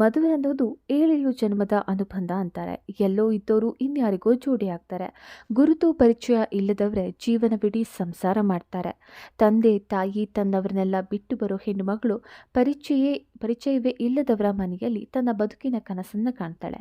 ಮದುವೆ ಅನ್ನೋದು ಏಳೇಳು ಜನ್ಮದ ಅನುಬಂಧ ಅಂತಾರೆ. ಎಲ್ಲೋ ಇದ್ದವರು ಇನ್ಯಾರಿಗೋ ಜೋಡಿ ಆಗ್ತಾರೆ. ಗುರುತು ಪರಿಚಯ ಇಲ್ಲದವರೇ ಜೀವನವಿಡೀ ಸಂಸಾರ ಮಾಡ್ತಾರೆ. ತಂದೆ, ತಾಯಿ ತನ್ನವರನ್ನೆಲ್ಲ ಬಿಟ್ಟು ಬರೋ ಹೆಣ್ಣುಮಗಳು ಪರಿಚಯ, ಪರಿಚಯವೇ ಇಲ್ಲದವರ ಮನೆಯಲ್ಲಿ ತನ್ನ ಬದುಕಿನ ಕನಸನ್ನು ಕಾಣ್ತಾಳೆ.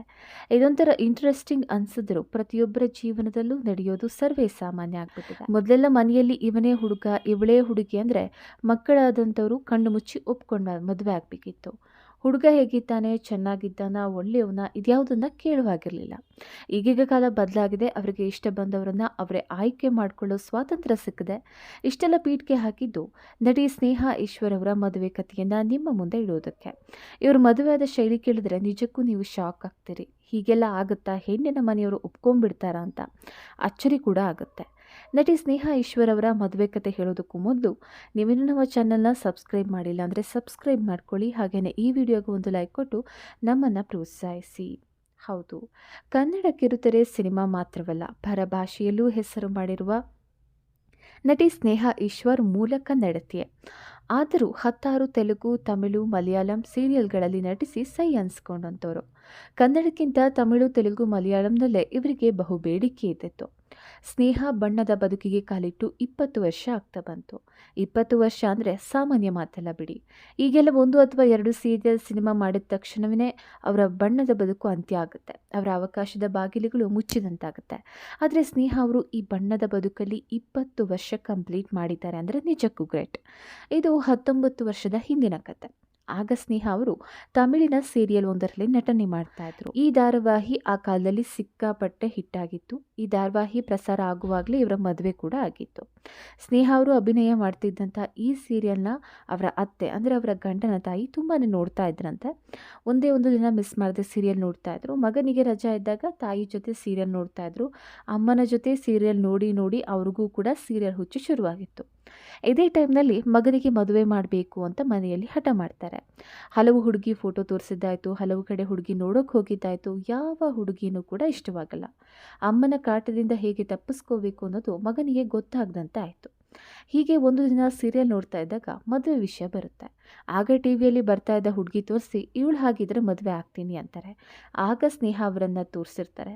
ಇದೊಂಥರ ಇಂಟ್ರೆಸ್ಟಿಂಗ್ ಅನ್ಸಿದ್ರು. ಪ್ರತಿಯೊಬ್ಬರ ಜೀವನದಲ್ಲೂ ನಡೆಯೋದು ಸರ್ವೇ ಸಾಮಾನ್ಯ ಆಗ್ಬಿಟ್ಟಿದೆ. ಮೊದಲೆಲ್ಲ ಮನೆಯಲ್ಲಿ ಇವನೇ ಹುಡುಗ, ಇವಳೇ ಹುಡುಗಿ ಅಂದರೆ ಮಕ್ಕಳಾದಂಥವರು ಕಣ್ಣು ಮುಚ್ಚಿ ಒಪ್ಕೊಂಡ ಮದುವೆ ಆಗಬೇಕಿತ್ತು. ಹುಡುಗ ಹೇಗಿದ್ದಾನೆ, ಚೆನ್ನಾಗಿದ್ದಾನ, ಒಳ್ಳೆಯವನ ಇದ್ಯಾವುದನ್ನು ಕೇಳುವಾಗಿರಲಿಲ್ಲ ಈಗೀಗ ಕಾಲ ಬದಲಾಗಿದೆ, ಅವರಿಗೆ ಇಷ್ಟ ಬಂದವರನ್ನ ಅವರೇ ಆಯ್ಕೆ ಮಾಡಿಕೊಳ್ಳೋ ಸ್ವಾತಂತ್ರ್ಯ ಸಿಕ್ಕಿದೆ. ಇಷ್ಟೆಲ್ಲ ಪೀಠಕ್ಕೆ ಹಾಕಿದ್ದು ನಟಿ ಸ್ನೇಹ ಈಶ್ವರ್ ಅವರ ಮದುವೆ ಕಥೆಯನ್ನು ನಿಮ್ಮ ಮುಂದೆ ಇಡೋದಕ್ಕೆ. ಇವರು ಮದುವೆಯಾದ ಶೈಲಿ ಕೇಳಿದ್ರೆ ನಿಜಕ್ಕೂ ನೀವು ಶಾಕ್ ಆಗ್ತೀರಿ. ಹೀಗೆಲ್ಲ ಆಗುತ್ತಾ ಹೆಣ್ಣಿನ ಮನೆಯವರು ಒಪ್ಕೊಂಡ್ಬಿಡ್ತಾರಾ ಅಂತ ಅಚ್ಚರಿ ಕೂಡ ಆಗುತ್ತೆ. ನಟಿ ಸ್ನೇಹ ಈಶ್ವರ್ ಅವರ ಮದುವೆ ಕತೆ ಹೇಳೋದಕ್ಕೂ ಮೊದಲು ನೀವೇನು ನಮ್ಮ ಚಾನಲ್ನ ಸಬ್ಸ್ಕ್ರೈಬ್ ಮಾಡಿಲ್ಲ ಅಂದರೆ ಸಬ್ಸ್ಕ್ರೈಬ್ ಮಾಡ್ಕೊಳ್ಳಿ. ಹಾಗೆಯೇ ಈ ವಿಡಿಯೋಗೆ ಒಂದು ಲೈಕ್ ಕೊಟ್ಟು ನಮ್ಮನ್ನು ಪ್ರೋತ್ಸಾಹಿಸಿ. ಹೌದು ಕನ್ನಡ ಕಿರುತೆರೆ ಸಿನಿಮಾ ಮಾತ್ರವಲ್ಲ ಪರಭಾಷೆಯಲ್ಲೂ ಹೆಸರು ಮಾಡಿರುವ ನಟಿ ಸ್ನೇಹ ಈಶ್ವರ್ ಮೂಲಕ ಕನ್ನಡತಿಯೇ ಆದರೂ ಹತ್ತಾರು ತೆಲುಗು, ತಮಿಳು, ಮಲಯಾಳಂ ಸೀರಿಯಲ್ಗಳಲ್ಲಿ ನಟಿಸಿ ಸೈ ಅನ್ಸ್ಕೊಂಡಂಥವರು ಕನ್ನಡಕ್ಕಿಂತ ತಮಿಳು, ತೆಲುಗು, ಮಲಯಾಳಂನಲ್ಲೇ ಇವರಿಗೆ ಬಹು ಬೇಡಿಕೆ ಇದ್ದಿತ್ತು. ಸ್ನೇಹ ಬಣ್ಣದ ಬದುಕಿಗೆ ಕಾಲಿಟ್ಟು ಇಪ್ಪತ್ತು ವರ್ಷ ಆಗ್ತಾ ಬಂತು. ಇಪ್ಪತ್ತು ವರ್ಷ ಅಂದರೆ ಸಾಮಾನ್ಯ ಮಾತಲ್ಲ ಬಿಡಿ. ಈಗೆಲ್ಲ ಒಂದು ಅಥವಾ ಎರಡು ಸೀರಿಯಲ್ ಸಿನಿಮಾ ಮಾಡಿದ ತಕ್ಷಣವೇ ಅವರ ಬಣ್ಣದ ಬದುಕು ಅಂತ್ಯ ಆಗುತ್ತೆ. ಅವರ ಅವಕಾಶದ ಬಾಗಿಲುಗಳು ಮುಚ್ಚಿದಂತಾಗುತ್ತೆ. ಆದರೆ ಸ್ನೇಹ ಅವರು ಈ ಬಣ್ಣದ ಬದುಕಲ್ಲಿ ಇಪ್ಪತ್ತು ವರ್ಷ ಕಂಪ್ಲೀಟ್ ಮಾಡಿದ್ದಾರೆ ಅಂದರೆ ನಿಜಕ್ಕೂ ಗ್ರೇಟ್ ಇದು ಹತ್ತೊಂಬತ್ತು ವರ್ಷದ ಹಿಂದಿನ ಕತೆ. ಆಗ ಸ್ನೇಹ ಅವರು ತಮಿಳಿನ ಸೀರಿಯಲ್ ಒಂದರಲ್ಲಿ ನಟನೆ ಮಾಡ್ತಾ ಇದ್ರು. ಈ ಧಾರಾವಾಹಿ ಆ ಕಾಲದಲ್ಲಿ ಸಿಕ್ಕಾಪಟ್ಟೆ ಹಿಟ್ಟಾಗಿತ್ತು ಈ ಧಾರಾವಾಹಿ ಪ್ರಸಾರ ಆಗುವಾಗಲೇ ಇವರ ಮದುವೆ ಕೂಡ ಆಗಿತ್ತು. ಸ್ನೇಹ ಅವರು ಅಭಿನಯ ಮಾಡ್ತಿದ್ದಂಥ ಈ ಸೀರಿಯಲ್ನ ಅವರ ಅತ್ತೆ, ಅಂದರೆ ಅವರ ಗಂಡನ ತಾಯಿ ತುಂಬಾ ನೋಡ್ತಾ ಇದ್ರಂತೆ. ಒಂದೇ ಒಂದು ದಿನ ಮಿಸ್ ಮಾಡದೆ ಸೀರಿಯಲ್ ನೋಡ್ತಾ ಇದ್ರು. ಮಗನಿಗೆ ರಜಾ ಇದ್ದಾಗ ತಾಯಿ ಜೊತೆ ಸೀರಿಯಲ್ ನೋಡ್ತಾ ಇದ್ರು. ಅಮ್ಮನ ಜೊತೆ ಸೀರಿಯಲ್ ನೋಡಿ ನೋಡಿ ಅವ್ರಿಗೂ ಕೂಡ ಸೀರಿಯಲ್ ಹುಚ್ಚು ಶುರುವಾಗಿತ್ತು. ಇದೇ ಟೈಮ್ನಲ್ಲಿ ಮಗನಿಗೆ ಮದುವೆ ಮಾಡಬೇಕು ಅಂತ ಮನೆಯಲ್ಲಿ ಹಠ ಮಾಡ್ತಾರೆ. ಹಲವು ಹುಡುಗಿ ಫೋಟೋ ತೋರಿಸಿದ್ದಾಯಿತು, ಹಲವು ಕಡೆ ಹುಡುಗಿ ನೋಡೋಕೆ ಹೋಗಿದ್ದಾಯಿತು, ಯಾವ ಹುಡುಗಿನೂ ಕೂಡ ಇಷ್ಟವಾಗಲ್ಲ. ಅಮ್ಮನ ಕಾಟದಿಂದ ಹೇಗೆ ತಪ್ಪಿಸ್ಕೋಬೇಕು ಅನ್ನೋದು ಮಗನಿಗೆ ಗೊತ್ತಾಗದಂತೆ ಆಯಿತು ಹೀಗೆ ಒಂದು ದಿನ ಸೀರಿಯಲ್ ನೋಡ್ತಾ ಇದ್ದಾಗ ಮದುವೆ ವಿಷಯ ಬರುತ್ತೆ. ಆಗ ಟಿ ವಿಯಲ್ಲಿ ಬರ್ತಾ ಇದ್ದ ಹುಡುಗಿ ತೋರಿಸಿ, ಇವಳು ಹಾಗಿದ್ರೆ ಮದುವೆ ಆಗ್ತೀನಿ ಅಂತಾರೆ. ಆಗ ಸ್ನೇಹ ಅವರನ್ನು ತೋರಿಸಿರ್ತಾರೆ.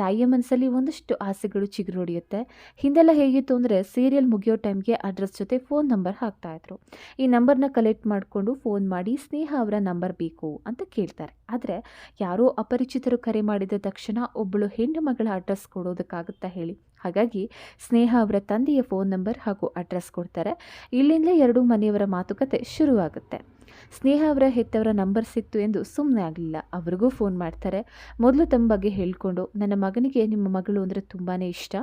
ತಾಯಿಯ ಮನಸ್ಸಲ್ಲಿ ಒಂದಷ್ಟು ಆಸೆಗಳು ಚಿಗುರೊಡೆಯುತ್ತೆ. ಹಿಂದೆಲ್ಲ ಹೇಗಿತ್ತು ಅಂದರೆ ಸೀರಿಯಲ್ ಮುಗಿಯೋ ಟೈಮ್ಗೆ ಅಡ್ರೆಸ್ ಜೊತೆ ಫೋನ್ ನಂಬರ್ ಹಾಕ್ತಾಯಿದ್ರು ಈ ನಂಬರ್ನ ಕಲೆಕ್ಟ್ ಮಾಡಿಕೊಂಡು ಫೋನ್ ಮಾಡಿ, ಸ್ನೇಹ ಅವರ ನಂಬರ್ ಬೇಕು ಅಂತ ಕೇಳ್ತಾರೆ. ಆದರೆ ಯಾರೋ ಅಪರಿಚಿತರು ಕರೆ ಮಾಡಿದ ತಕ್ಷಣ ಒಬ್ಬಳು ಹೆಣ್ಣು ಮಗಳ ಅಡ್ರೆಸ್ ಕೊಡೋದಕ್ಕಾಗುತ್ತಾ ಹೇಳಿ. ಹಾಗಾಗಿ ಸ್ನೇಹ ಅವರ ತಂದೆಯ ಫೋನ್ ನಂಬರ್ ಹಾಗೂ ಅಡ್ರೆಸ್ ಕೊಡ್ತಾರೆ. ಇಲ್ಲಿಂದಲೇ ಎರಡೂ ಮನೆಯವರ ಮಾತುಕತೆ ಶುರುವಾಗುತ್ತೆ. ಸ್ನೇಹ ಅವರ ಹೆತ್ತವರ ನಂಬರ್ ಸಿಕ್ತು ಎಂದು ಸುಮ್ಮನೆ ಆಗಲಿಲ್ಲ. ಅವ್ರಿಗೂ ಫೋನ್ ಮಾಡ್ತಾರೆ. ಮೊದಲು ತಮ್ಮ ಬಗ್ಗೆ ಹೇಳಿಕೊಂಡು, ನನ್ನ ಮಗನಿಗೆ ನಿಮ್ಮ ಮಗಳು ಅಂದರೆ ತುಂಬಾ ಇಷ್ಟ.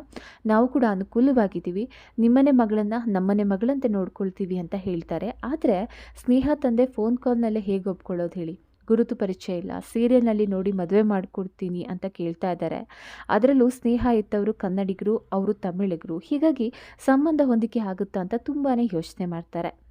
ನಾವು ಕೂಡ ಅನುಕೂಲವಾಗಿದ್ದೀವಿ. ನಿಮ್ಮನೆ ಮಗಳನ್ನು ನಮ್ಮನೆ ಮಗಳಂತೆ ನೋಡ್ಕೊಳ್ತೀವಿ ಅಂತ ಹೇಳ್ತಾರೆ. ಆದರೆ, ಸ್ನೇಹ ತಂದೆ ಫೋನ್ ಕಾಲ್ನಲ್ಲೇ ಹೇಗೆ ಒಪ್ಕೊಳ್ಳೋದು ಹೇಳಿ? ಗುರುತು ಪರಿಚಯ ಇಲ್ಲ. ಸೀರಿಯಲ್ನಲ್ಲಿ ನೋಡಿ ಮದುವೆ ಮಾಡಿಕೊಡ್ತೀನಿ ಅಂತ ಕೇಳ್ತಾ ಇದ್ದಾರೆ. ಅದರಲ್ಲೂ ಸ್ನೇಹ ಇತ್ತವರು ಕನ್ನಡಿಗರು, ಅವರು ತಮಿಳಿಗರು. ಹೀಗಾಗಿ ಸಂಬಂಧ ಹೊಂದಿಕೆ ಆಗುತ್ತಾ ಅಂತ ತುಂಬಾ ಯೋಚನೆ ಮಾಡ್ತಾರೆ.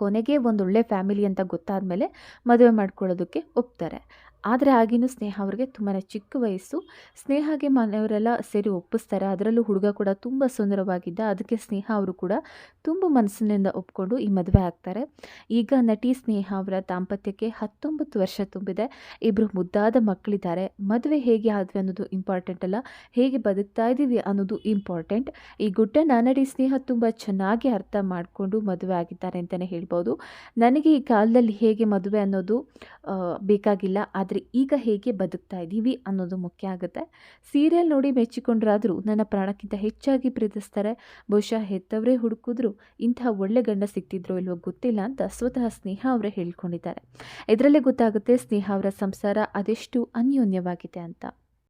ಕೊನೆಗೆ ಒಂದೊಳ್ಳೆ ಫ್ಯಾಮಿಲಿ ಅಂತ ಗೊತ್ತಾದ ಮೇಲೆ ಮದುವೆ ಮಾಡ್ಕೊಳ್ಳೋದಕ್ಕೆ ಒಪ್ತಾರೆ. ಆದರೆ ಆಗಿನೂ ಸ್ನೇಹ ಅವ್ರಿಗೆ ತುಂಬಾ ಚಿಕ್ಕ ವಯಸ್ಸು. ಸ್ನೇಹಗೆ ಮನೆಯವರೆಲ್ಲ ಸೇರಿ ಒಪ್ಪಿಸ್ತಾರೆ. ಅದರಲ್ಲೂ ಹುಡುಗ ಕೂಡ ತುಂಬ ಸುಂದರವಾಗಿದ್ದ, ಅದಕ್ಕೆ ಸ್ನೇಹ ಅವರು ಕೂಡ ತುಂಬ ಮನಸ್ಸಿನಿಂದ ಒಪ್ಕೊಂಡು ಈ ಮದುವೆ ಆಗ್ತಾರೆ. ಈಗ ನಟಿ ಸ್ನೇಹ ಅವರ ದಾಂಪತ್ಯಕ್ಕೆ ಹತ್ತೊಂಬತ್ತು ವರ್ಷ ತುಂಬಿದೆ. ಇಬ್ಬರು ಮುದ್ದಾದ ಮಕ್ಕಳಿದ್ದಾರೆ. ಮದುವೆ ಹೇಗೆ ಆದ್ವಿ ಅನ್ನೋದು ಇಂಪಾರ್ಟೆಂಟ್ ಅಲ್ಲ. ಹೇಗೆ ಬದುಕ್ತಾ ಇದ್ದೀವಿ ಅನ್ನೋದು ಇಂಪಾರ್ಟೆಂಟ್ ಈ ಗುಡ್ಡ ನಾನಡಿ ಸ್ನೇಹ ತುಂಬ ಚೆನ್ನಾಗಿ ಅರ್ಥ ಮಾಡಿಕೊಂಡು ಮದುವೆ ಆಗಿದ್ದಾರೆ ಅಂತಲೇ ಹೇಳ್ಬೋದು. ನನಗೆ ಈ ಕಾಲದಲ್ಲಿ ಹೇಗೆ ಮದುವೆ ಅನ್ನೋದು ಬೇಕಾಗಿಲ್ಲ. ಆದರೆ ಈಗ ಹೇಗೆ ಬದುಕ್ತಾ ಇದ್ದೀವಿ ಅನ್ನೋದು ಮುಖ್ಯ ಆಗುತ್ತೆ. ಸೀರಿಯಲ್ ನೋಡಿ ಮೆಚ್ಚಿಕೊಂಡ್ರಾದರೂ ನನ್ನ ಪ್ರಾಣಕ್ಕಿಂತ ಹೆಚ್ಚಾಗಿ ಪ್ರೀತಿಸ್ತಾರೆ. ಬಹುಶಃ ಹೆತ್ತವರೇ ಹುಡುಕಿದ್ರು, ಇಂತಹ ಒಳ್ಳೆ ಗಂಡ ಸಿಗ್ತಿದ್ರೋ ಇಲ್ವೋ ಗೊತ್ತಿಲ್ಲ ಅಂತ ಸ್ವತಃ ಸ್ನೇಹ ಅವರೇ ಹೇಳ್ಕೊಂಡಿದ್ದಾರೆ. ಇದರಲ್ಲೇ ಗೊತ್ತಾಗುತ್ತೆ ಸ್ನೇಹ ಅವರ ಸಂಸಾರ ಅದೆಷ್ಟು ಅನ್ಯೋನ್ಯವಾಗಿದೆ ಅಂತ.